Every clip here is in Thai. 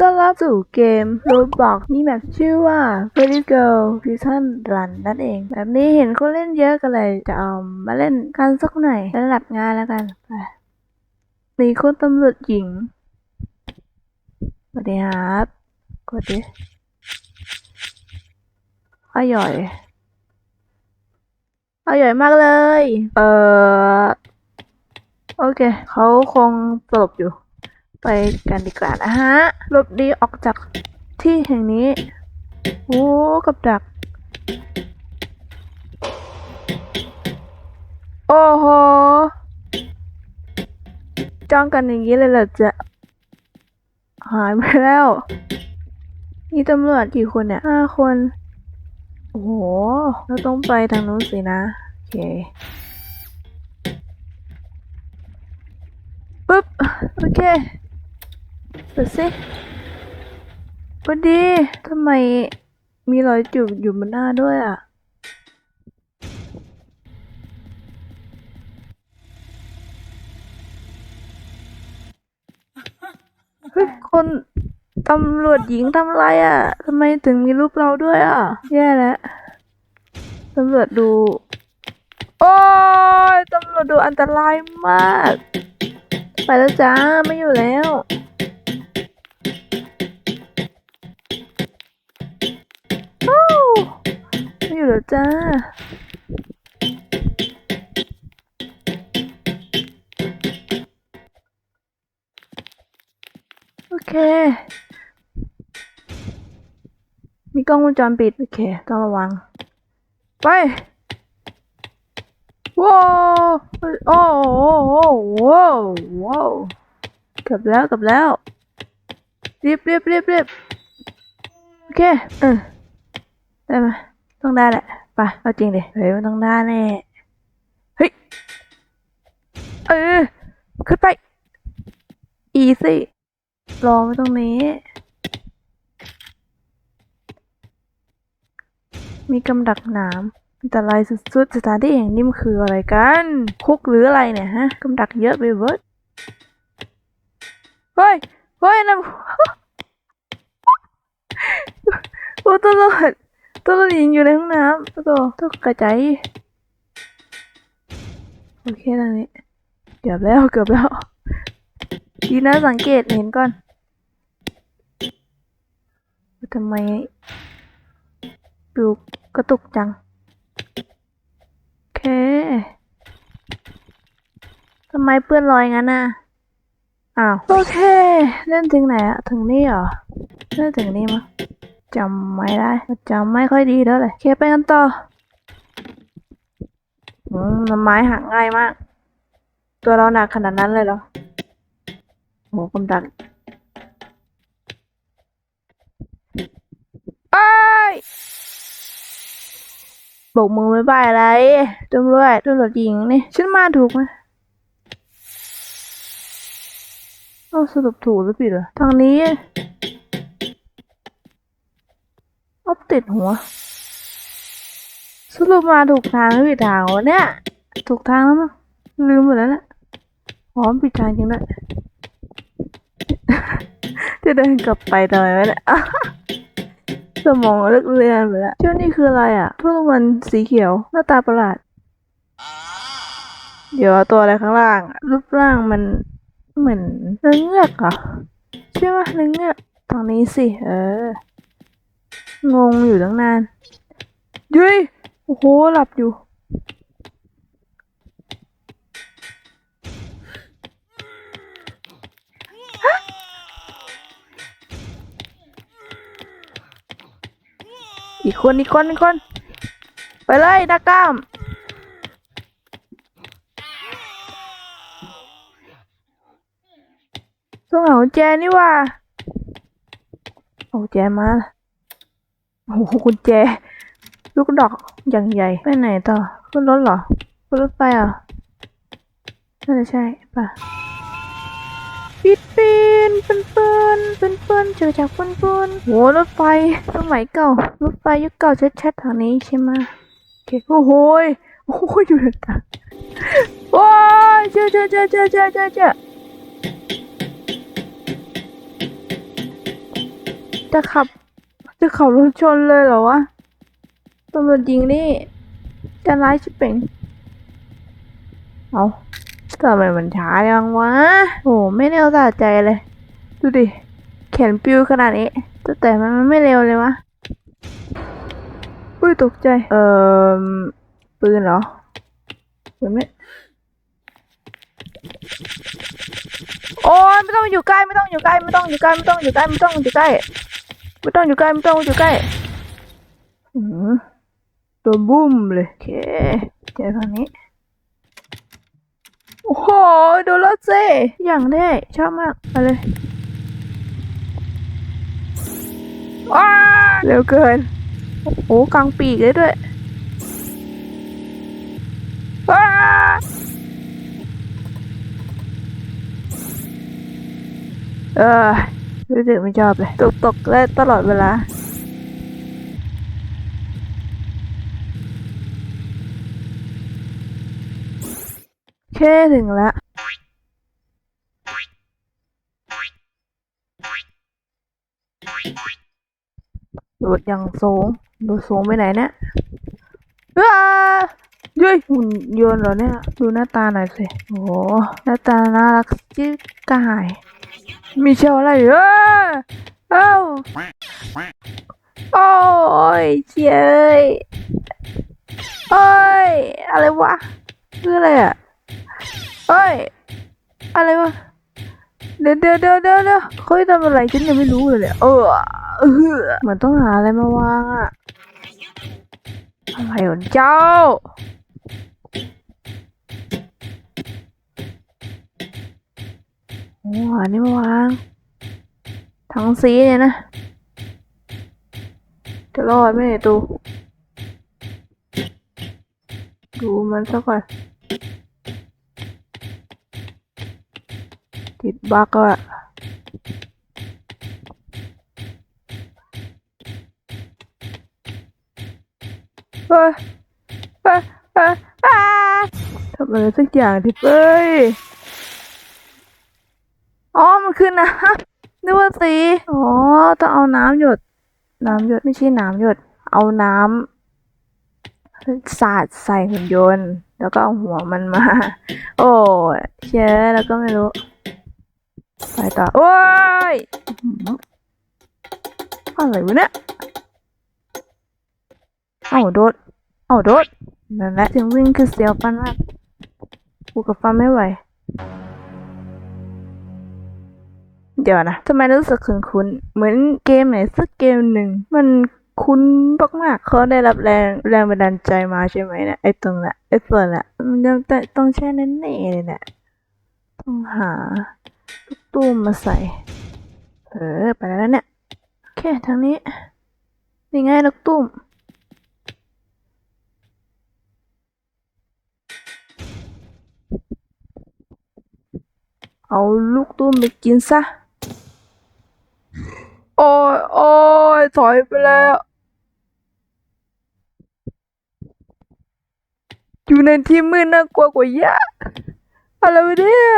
ต้อนรับสู่เกม Roblox มีแมปชื่อว่า Pretty Girl Prison Run นั่นเอง แบบนี้เห็นคนเล่นเยอะก็เลยจะเอามาเล่นกันสักหน่อยระดับงานแล้วกันไปมีคุณตำรวจหญิงสวัสดีครับกดดิอร่อยอร่อยมากเลย เออโอเค เขาคงสลบอยู่ ไปกันดีกว่านะฮะหลบดีออกจากที่แห่งนี้โอ้กับดัก โอ้โหจ้องกันอย่างนี้เลยเหรอจะหายไปแล้วมีตำรวจกี่คนเนี่ยห้าคน โอ้โหเราต้องไปทางนู้นสินะ โอเคปึ๊บ โอเค ดสิพอดีทำไมมีรอยจุกอยู่บนหน้าด้วยอะ เฮ้ย คนตำรวจหญิงทำไรอะทำไมถึงมีรูปเราด้วยอะ แย่แล้วตำรวจดู โอ้ยตำรวจดูอันตรายมาก ไปแล้วจ้า ไม่อยู่แล้ว อยู่แล้วจ้า โอเค มีกล้องวงจรปิด โอเค ต้องระวัง ไปว้าวโอ้โหว้าวว้าวเกับแล้วเกับแล้ว รีบรีบรีบรีบโอเคเออได้ไหม ต้องได้แหละไปเอาจริงดิเฮ้ยมันต้องได้แน่เฮ้ยเออขึ้นไปอีซี่รอไว้ตรงนี้ มีกำดักหนามอันตรายสุดๆสถานที่แห่งนี้มันคืออะไรกัน คุกหรืออะไรเนี่ยฮะกำดักเยอะไปเบิดเฮ้ยเฮ้ยนะโอ้ตำรวจ ตำรวจหญิงอยู่ในห้องน้ำตัวตัวกระจายโอเคตอนนี้ เกือบแล้วเกือบแล้วดีนะสังเกตเห็นก่อนทำไมดูกระตุกจัง โอเค ทำไมเปื้อนรอยงั้นน่ะ อ้าว โอเค เล่นถึงไหนอะถึงนี่เหรอ เล่นถึงนี่มั้ง จำไม่ได้จำไม่ค่อยดีเท่าไหร่โอเคไปกันต่ออืมไม้หักง่ายมาก ตัวเราหนักขนาดนั้นเลยเหรอโหกำดักไอ้ยโบกมือไม่บายอะไรตำรวจตำรวจหญิงนี่ฉันมาถูกไหมเอ้าสรุปถูกหรือผิดเหรอทางนี้ เอาติดหัว สรุปมาถูกทางหรือผิดทางวะเนี่ย ถูกทางแล้วมั้งลืมหมดแล้วเนี่ยอ๋อผิดทางจริงด้วยจะเดินกลับไปทำไมวะเนี่ยสมองเลือกเลือนไปแล้วเจ้านี่คืออะไรอะทุ่นมันสีเขียว หน้าตาประหลาด เดี๋ยวตัวอะไรข้างล่างอะรูปร่างมันเหมือนเนื้อเงือกเหรอะใช่ไหมเนื้อเงือกตรงนี้สิ เออ งงอยู่ตั้งนาน ยุ้ย โอ้โห หลับอยู่ อีกคนอีกคนอีกคน ไปเลยนักกล้ามต้องเอาแจนี่ว่า เอาแจมา โอ้โหกุญแจ ลูกดอกอย่างใหญ่ ไปไหนต่อ ขึ้นรถเหรอ ขึ้นรถไฟอะน่าจะใช่ป่ะปิดปีนเป็นปืนเป็นปืนเจอจากปืนปืนโหรถไฟสมัยเก่ารถไฟยุคเก่าชัดๆทางนี้ใช่ไหมโอเคโอ้โหโอ้โหอยู่ในตาโอ้ยเจอเจอเจอเจอเจอเจอเจอจะขับ จะขับรถชนเลยเหรอวะตำรวจยิงนี่จะร้ายชิบเป่งเอาทำไมมันช้าจังวะโอ้ไม่เร็วสะใจเลย ดูดิ แขนปิวขนาดนี้ตแต่มันไม่เร็วเลยวะ อุ้ยตกใจ เอ่อ ปืนเหรอปืนไม่โอ้ยไม่ต้องอยู่ใกล้ไม่ต้องอยู่ใกล้ไม่ต้องอยู่ใกล้ไม่ต้องอยู่ใกล้ไม่ต้องอยู่ใกล้ ไม่ต้องอยู่ใกล้ไม่ต้องอยู่ใกล้อืมตัวบุ้มเลยโอเคเจอทางนี้ โอ้โหดูรถสิอย่างเท่ชอบมากไปเลยว้าเร็วเกิน โอ้โหกลางปีกเลยด้วยว้าเออ รู้สึกไม่ชอบเลยตกตกได้ตลอดเวลาแค่ถึงแล้วโดดอย่างสูงโดดสูงไปไหนเนี่ยว้าเย้ยหุ่นยนต์เหรอเนี่ย ดูหน้าตาหน่อยสิ โอ้โหหน้าตาน่ารักจิ๊กกาย มีเชลอะไรเอ้ยเอ้าโอ้ยเจ้ยเอ้ย อะไรวะคืออะไรอะเอ้ย อะไรวะ เดี๋ยวเดี๋ยวเดี๋ยวเดี๋ยวเดี๋ยวเขาจะทำอะไรฉันยังไม่รู้เลยเนี่ยเออเออเหมือนต้องหาอะไรมาวางอะอะไรของเจ้า โอ้หานี่มาวาง ทั้งสีเนี่ยนะ จะรอดไหมเนี่ยตูดูมันสักก่อน ติดบั๊กอะเฮ้ยเฮ้ยเฮ้ยอ้าทำอะไรสักอย่างที่เป้ย อ๋อ มันคือน้ำนึกว่าสีอ๋อ ต้องเอาน้ำหยด น้ำหยดไม่ใช่น้ำหยด เอาน้ำสาดใส่หุ่นยนต์ แล้วก็เอาหัวมันมา โอ้ยเชื่อแล้วก็ไม่รู้ ไปต่อ โอ้ยอื้อหืออะไรวะเนี่ย เอาโดด เอาโดด นั่นแหละเสียงวิ่งคือเสียวฟันมากกูกับฟันไม่ไหว เดียวนะทำไมรู้สึกคุ้นๆเหมือนเกมไหนสักเกมหนึ่งมันคุ้นมากๆเขาได้รับแรงแรงบันดาลใจมาใช่ไหมเนี่ยไอ้ตรงน่ะไอ้ส่วนน่ะมันยังแต่ต้องใช่แน่เลยเนี่ยต้องหาลูกตู้มมาใส่ เออไปแล้วเนี่ยโอเคทางนี้นี่ไงลูกตุ้มเอาลูกตุ้มไปกินซะ โอ้ยโอ้ยถอยไปแล้ว อยู่ในที่มืดน่ากลัวกว่าเยอะอะไรวะเนี่ย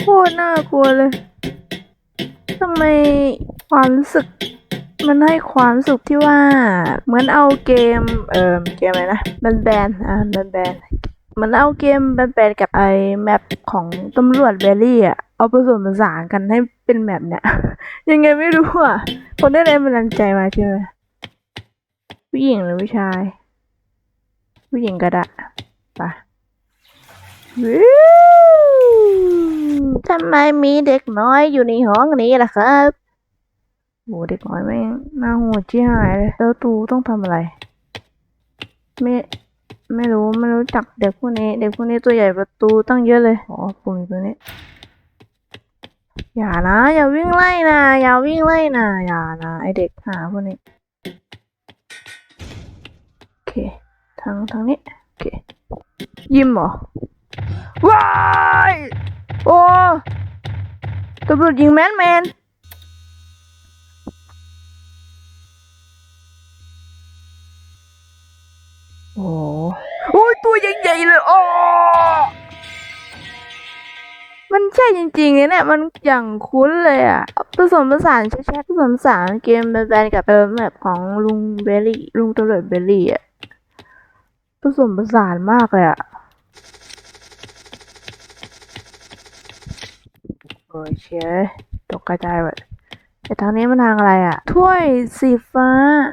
โคตรน่ากลัวเลยทำไมความรู้สึก มันให้ความสึกที่ว่า เหมือนเอาเกม เอ่อเกมอะไรนะแบนแบนอ่าแบนแบนมันเอาเกมแบนๆกับไอ้แมปของตำรวจเบลลี่อะ เอาผสมผสานกันให้เป็นแมปเนี่ยยังไงไม่รู้อะ คนได้แรงบันดาลใจมาใช่ไหมผู้หญิงหรือผู้ชาย ผู้หญิงก็ได้ไปวิวทำไมมีเด็กน้อยอยู่ในห้องนี้ล่ะครับโหเด็กน้อยแม่งน่าโหดที่หายเลยแล้วตูต้องทำอะไร ไม่ไม่รู้ไม่รู้จักเด็กพวกนี้ เด็กพวกนี้ตัวใหญ่ประตูตั้งเยอะเลยอ๋อปุ่มอยู่ตรงนี้ อย่านะ อย่าวิ่งไล่นะอย่าวิ่งไล่นะอย่านะไอเด็กหาพวกนี้โอเคทางทางนี้โอเคยิ้มเหรอว้ายโอ้ตำรวจยิงแมนแมน จริงๆเนี่ยมันอย่างคุ้นเลยอะผสมผสานชัดๆผสมผสานเกมแบนๆกับเออแบบของลุงเบลลี่ลุงตำรวจเบลลี่อะผสมผสานมากเลยอะโอ้ยเชยตกกระจายหมดแต่ทางนี้มันทางอะไรอะ ถ้วยสีฟ้า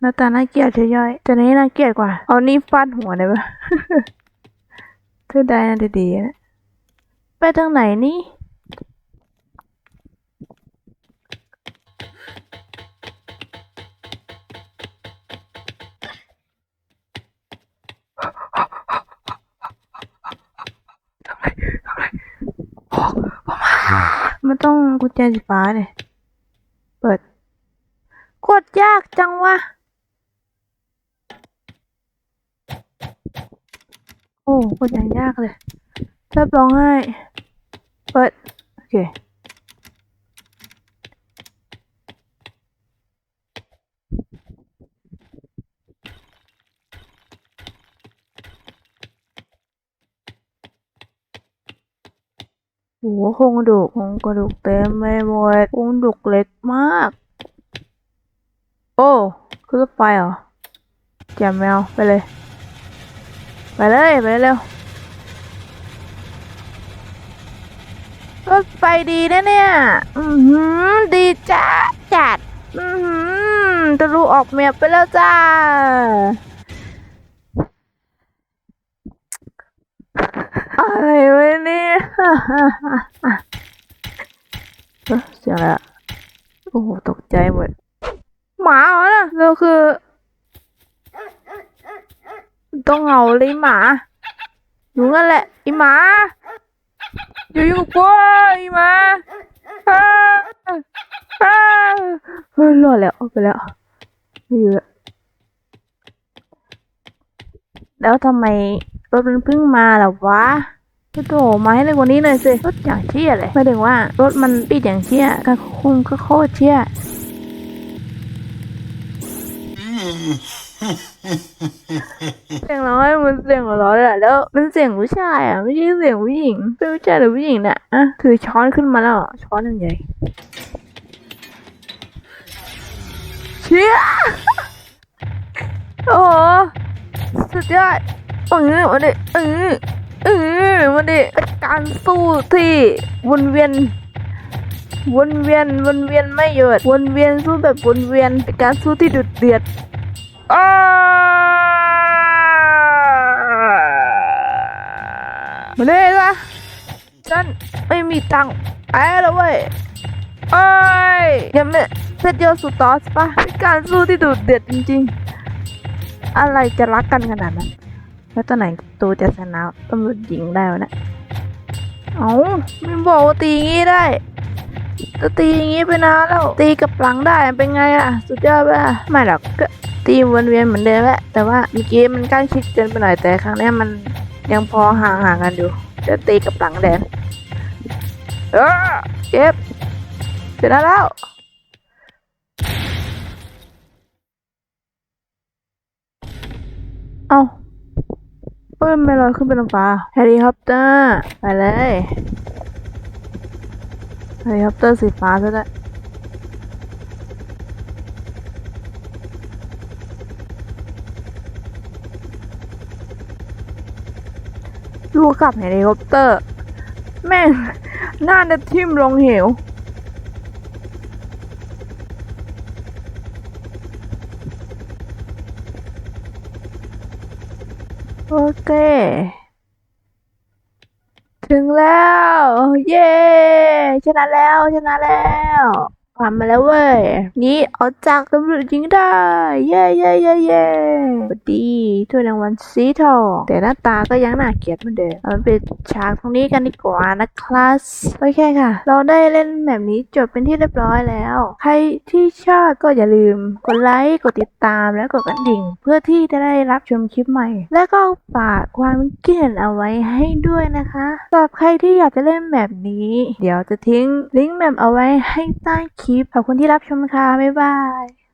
หน้าตาน่าเกลียดเฉยย่อยแต่นี้น่าเกลียดกว่า เอานี่ฟาดหัวได้ปะเธอได้นะดีๆนะไปทางไหนนี่ มันต้องกุญแจสีฟ้าเนี่ยเปิด กดยากจังวะ โอ้กดอย่างยากเลยแทบร้องไห้ เปิด โอเค โหัวโครงกระดูกโครงกระดูกเต็มไปหมดโครงกระดูกเล็กมาก โอ้คือรถไฟเหรอแจมแมวไปเลย ไปเลยไปเร็วรถไฟดีนะเนี่ย อือหือดีจ้าจัด อือหือทะลุออกเมียไปแล้วจ้า อะไรวะ เสียงอะไรโอ้โหตกใจหมด หมาเหรอนะเราคือ ต้องเหงาเลยหมา อยู่งั้นแหละไอหมา อยู่อยู่กูไอหมาอ้าอ้าเฮ้ยรอดแล้วเอาไปแล้วไม่อยู่แล้วแล้วทำไมรถมันเพิ่งมาล่ะวะ ก็โถมาให้เร็วกว่านี้หน่อยสิรถอย่างเชี่ยเลยไม่ถึงว่ารถมันปิดอย่างเชี่ยก็คุมก็โคตรเชี่ยเสียงร้องไห้มันเสียงหัวเราะเลยอะแล้วเป็นเสียงผู้ชายอะไม่ใช่เสียงผู้หญิงเป็นผู้ชายหรือผู้หญิงเนี่ยอะถือช้อนขึ้นมาแล้วอะช้อนยังใหญ่เชี่ยโอ้โหสุดยอดเออมาดิเออ ออมาดิเป็นการสู้ที่วนเวียน วนเวียนวนเวียนไม่หยุดวนเวียนสู้แบบวนเวียนเป็นการสู้ที่ดุเดือดอ้ามาเลยละฉันไม่มีตังค์ไปแล้วเว้ยเอ้ยยังไม่เซตโยอสุดตอสปะเป็นการสู้ที่ดุเดือดจริง ๆ อะไรจะรักกันขนาดนั้น แล้วตอนไหนตัวจะชนะตำรวจหญิงได้วะเนะเอ้าไม่บอกว่าตีอย่างงี้ได้จะตีอย่างงี้ไปนานแล้วตีกับหลังได้เป็นไงอะสุดยอดปะไม่หรอกก็ตีวนเวียนเหมือนเดิมแหละแต่ว่าเมื่อกี้มันใกล้ชิดเกินไปหน่อยแต่ครั้งนี้มันยังพอห่างห่างๆกันอยู่จะตีกับหลังแดงเออเจ็บเสร็จแล้วเอา เฮ้ยไม่ลอยขึ้นไปบนฟ้าเฮลิคอปเตอร์ไปเลยเฮลิคอปเตอร์สีฟ้าซะด้วยลูกขับเฮลิคอปเตอร์ แม่งน่าจะทิ่มลงเหว โอเค ถึงแล้ว เย้ ชนะแล้ว ชนะแล้ว ผ่านมาแล้วเว้ย นี่เอาจากตำรวจยิงได้ เย้เย้เย้เย้สวัสดีถ้วยรางวัลสีทอง แต่หน้าตาก็ยังน่าเกลียดเหมือนเดิมเอาไปฉากตรงนี้กันดีกว่านะครับ โอเคค่ะ เราได้เล่นแบบนี้จบเป็นที่เรียบร้อยแล้ว ใครที่ชอบก็อย่าลืม กดไลค์ กดติดตาม แล้วกดกระดิ่ง เพื่อที่จะได้รับชมคลิปใหม่ แล้วก็ฝากความคิดเห็นเอาไว้ให้ด้วยนะคะสำหรับใครที่อยากจะเล่นแบบนี้ เดี๋ยวจะทิ้งลิงก์แบบเอาไว้ให้ใต้คลิป ขอบคุณที่รับชมค่ะ บ๊ายบาย